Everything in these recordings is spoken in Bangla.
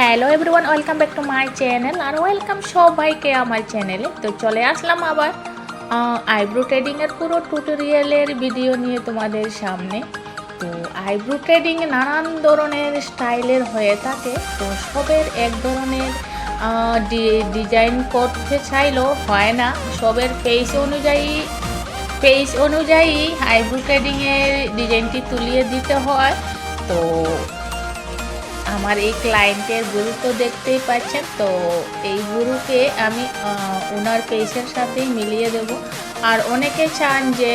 Hello everyone welcome back to my channel R welcome সবাইকে আমার চ্যানেলে তো চলে আসলাম আবার। আইব্রো ট্রেডিংয়ের পুরো টুটোরিয়ালের ভিডিও নিয়ে তোমাদের সামনে। তো আইব্রো ট্রেডিং নানান ধরনের স্টাইলের হয়ে থাকে। তো সবের এক ধরনের ডিজাইন করতে চাইলেও হয় না। সবের ফেস অনুযায়ী পেজ অনুযায়ী আইব্রো ট্রেডিংয়ের ডিজাইনটি তুলিয়ে দিতে হয়। তো আমার এই ক্লায়েন্টের গুরু তো দেখতেই পাচ্ছেন তো এই গুরুকে আমি ওনার পেজের সাথেই মিলিয়ে দেব। আর অনেকে চান যে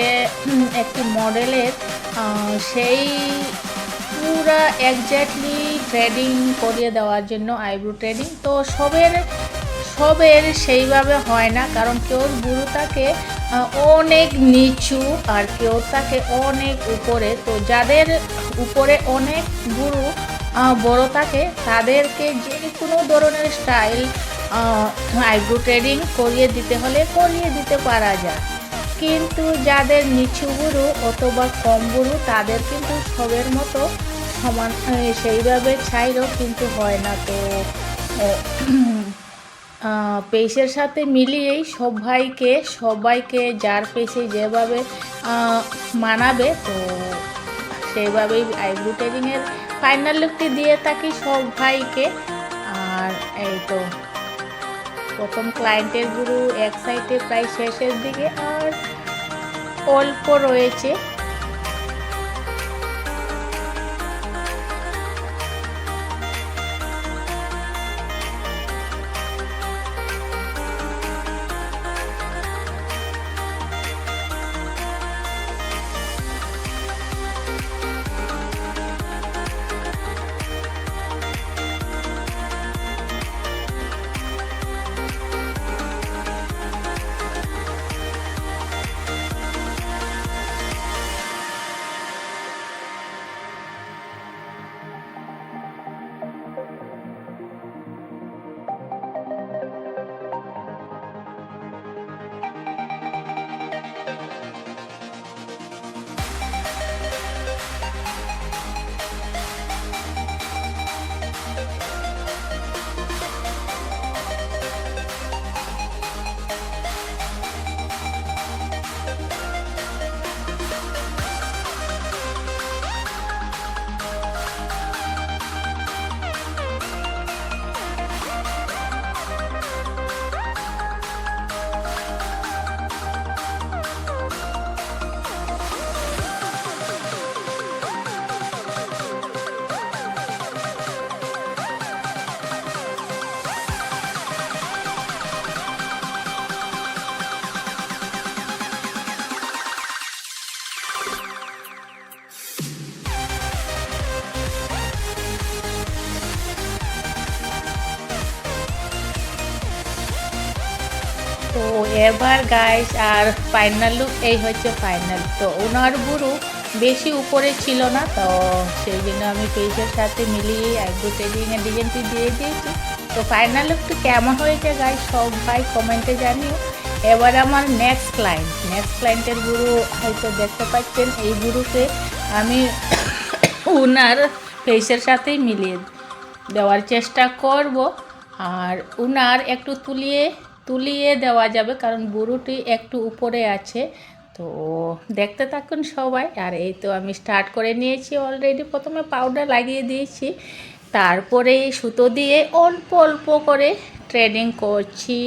একটি মডেলের সেই পুরা একজ্যাক্টলি ট্রেডিং করিয়ে দেওয়ার জন্য আইব্রো ট্রেডিং তো সবের সবের সেইভাবে হয় না কারণ কেউ গুরু আহ, অনেক নিচু আর কেউ তাকে অনেক উপরে তো যাদের উপরে অনেক গুরু বড় থাকে তাদেরকে যে কোনো ধরনের স্টাইল আইব্রো ট্রেডিং করিয়ে দিতে হলে করিয়ে দিতে পারা যায়। কিন্তু যাদের নিচু গুরু অথবা কম গুরু, তাদের কিন্তু সবের মতো সমান সেইভাবে চাইলেও কিন্তু হয় না। তো পেশের সাথে মিলিয়েই সবাইকে সবাইকে যার পেশে যেভাবে মানাবে, তো সেইভাবেই আইব্রো ট্রেডিংয়ের ফাইনাল লুকটি দিয়ে থাকি সব ভাইকে। আর এই তো প্রথম ক্লায়েন্টের গুরু এক সাইডে প্রায় শেষের দিকে আর অল্প রয়েছে। তো এবার গাইস আর ফাইনাল লুক এই হচ্ছে ফাইনাল তো ওনার গুরু বেশি উপরে ছিল না, তো সেই জন্য আমি পেজের সাথে মিলিয়ে আইব্রো ট্রেডিংয়ের ডিজাইনটি দিয়ে দিয়েছি। তো ফাইনাল লুকটি কেমন হয়েছে গাইস সবাই কমেন্টে জানিও। এবার আমার নেক্সট ক্লায়েন্ট নেক্সট ক্লায়েন্টের গুরু হয়তো দেখতে পাচ্ছেন। এই গুরুকে আমি ওনার ফেসের সাথেই মিলিয়ে দেওয়ার চেষ্টা করব। আর উনার একটু তুলিয়ে তুলিয়ে দেওয়া যাবে, কারণ বুড়োটি একটু উপরে আছে। তো দেখতে থাকুন সবাই। আর এই তো আমি স্টার্ট করে নিয়েছি অলরেডি প্রথমে পাউডার লাগিয়ে দিয়েছি। তারপরে সুতো দিয়ে অল্প অল্প করে ট্রেনিং করছি।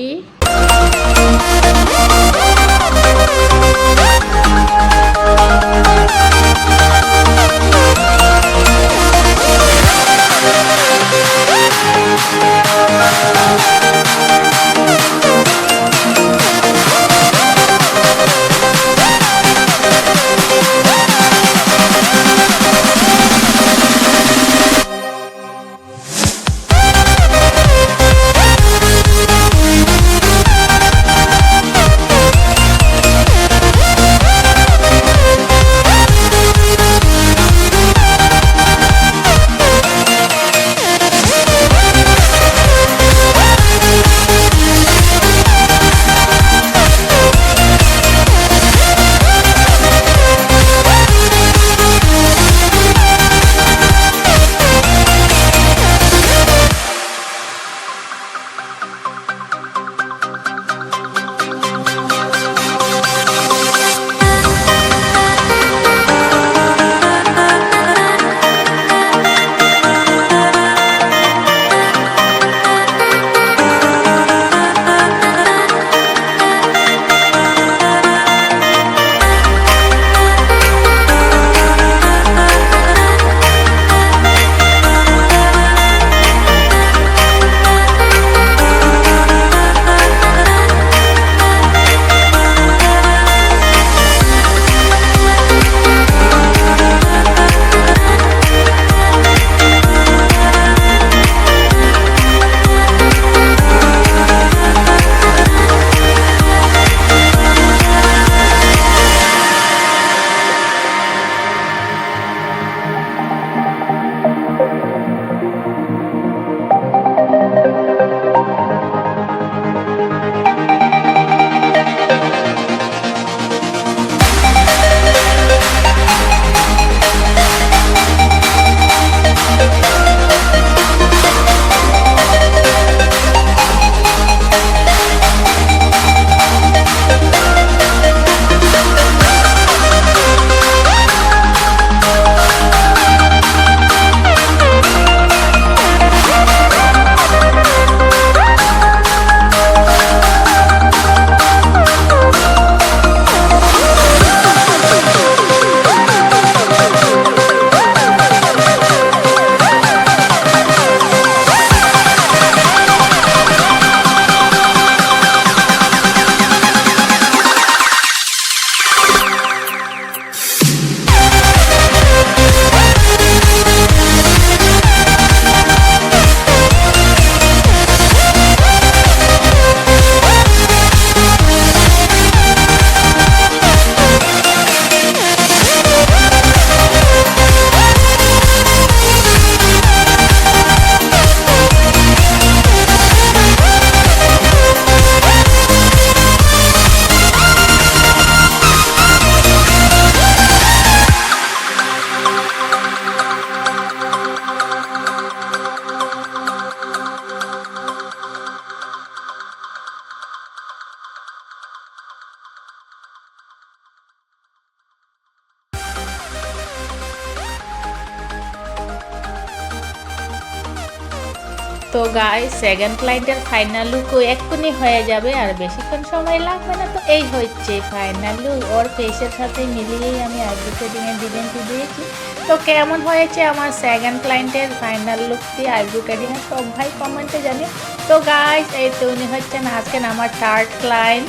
গাই সেকেন্ড ক্লায়েন্টের ফাইনাল লুক এক্ষুনি হয়ে যাবে আর বেশিক্ষণ সময় লাগবে না তো এই হচ্ছে ফাইনাল লুক ওর ফেসের সাথে মিলিয়েই আমি আইব্রো শেডিংয়ের ডিজাইনটি দিয়েছি। তো কেমন হয়েছে আমার সেকেন্ড ক্লায়েন্টের ফাইনাল লুকটি আইব্রো শেডিংয়ের সব ভাই কমেন্টে জানি। তো গাইস এই তো উনি হচ্ছেন আজকের আমার থার্ড ক্লায়েন্ট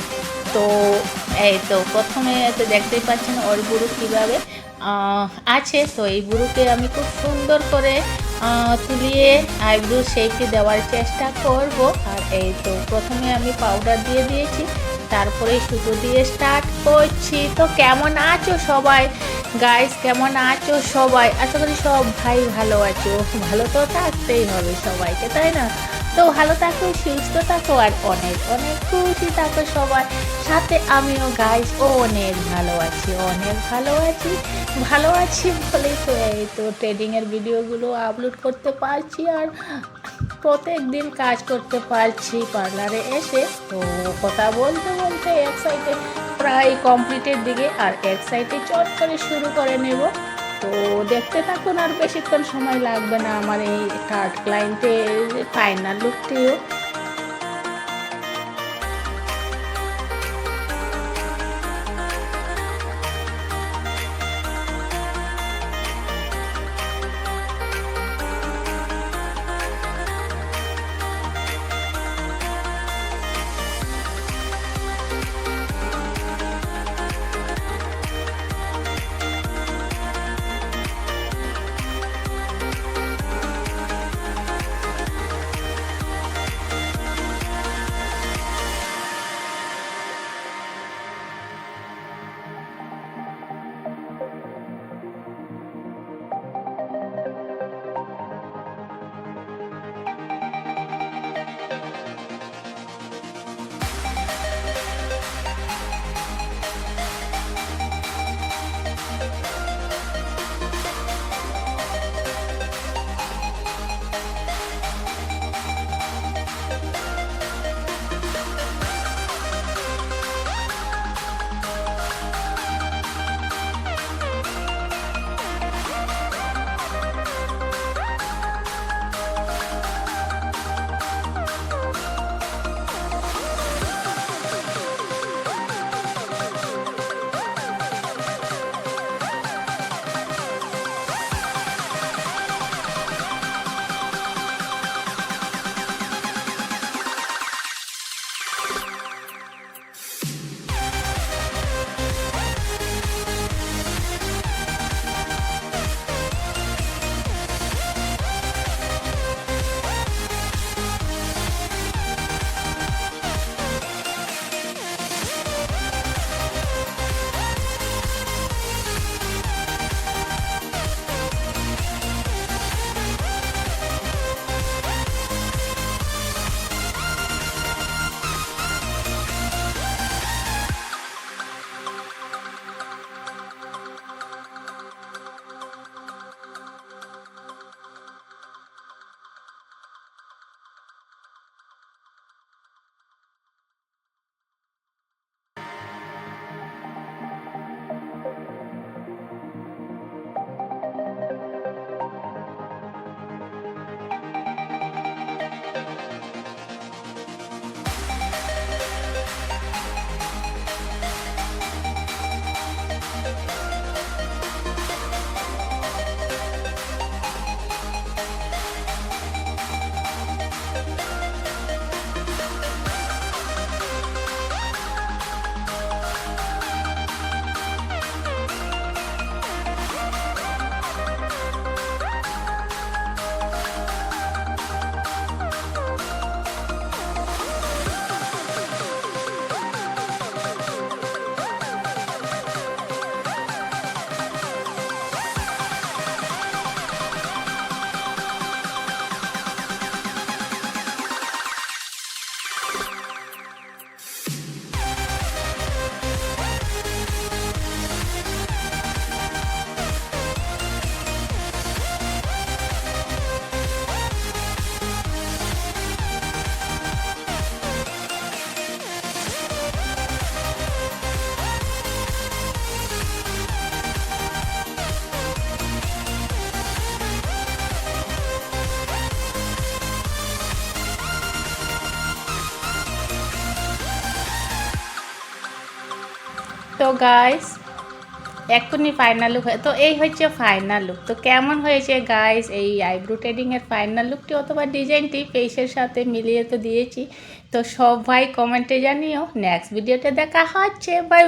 তো এই তো প্রথমে তো দেখতেই পাচ্ছেন ওর বুড়ো কীভাবে আছে। তো এই বুড়োকে আমি খুব সুন্দর করে তুলিয়ে আইব্রো শেপটি দেওয়ার চেষ্টা করব। আর এই তো প্রথমে আমি পাউডার দিয়ে দিয়েছি, তারপরে সুতো দিয়ে স্টার্ট করছি। তো কেমন আছো সবাই? গাইস কেমন আছো সবাই? আশা করি সব ভাই ভালো আছো। ভালো তো থাকতেই হবে সবাইকে, তাই না? তো ভালো থাকো সুস্থ থাকো আর অনেক অনেক খুশি থাকো সবার। সাথে আমিও গাইস অনেক ভালো আছি, অনেক ভালো আছি। ভালো আছি বলেই তো এই তো ট্রেডিংয়ের ভিডিওগুলো আপলোড করতে পারছি আর প্রত্যেক দিন কাজ করতে পারছি পার্লারে এসে তো কথা বলতে বলতে এক সাইডে প্রায় কমপ্লিটের দিকে আর এক সাইডে চট করে শুরু করে নেব। তো দেখতে থাকুন আর বেশিক্ষণ সময় লাগবে না আমার এই থার্ড ক্লায়েন্টের ফাইনাল লুকটিও তো গাইস এক্ষুনি ফাইনাল লুক তো এই হচ্ছে ফাইনাল লুক তো কেমন হয়েছে গাইস এই আইব্রো ট্রেডিংয়ের ফাইনাল লুকটি অথবা ডিজাইনটি ফেসের সাথে মিলিয়ে তো দিয়েছি। তো সবাই কমেন্টে জানিও। নেক্সট ভিডিওতে দেখা হচ্ছে। বাই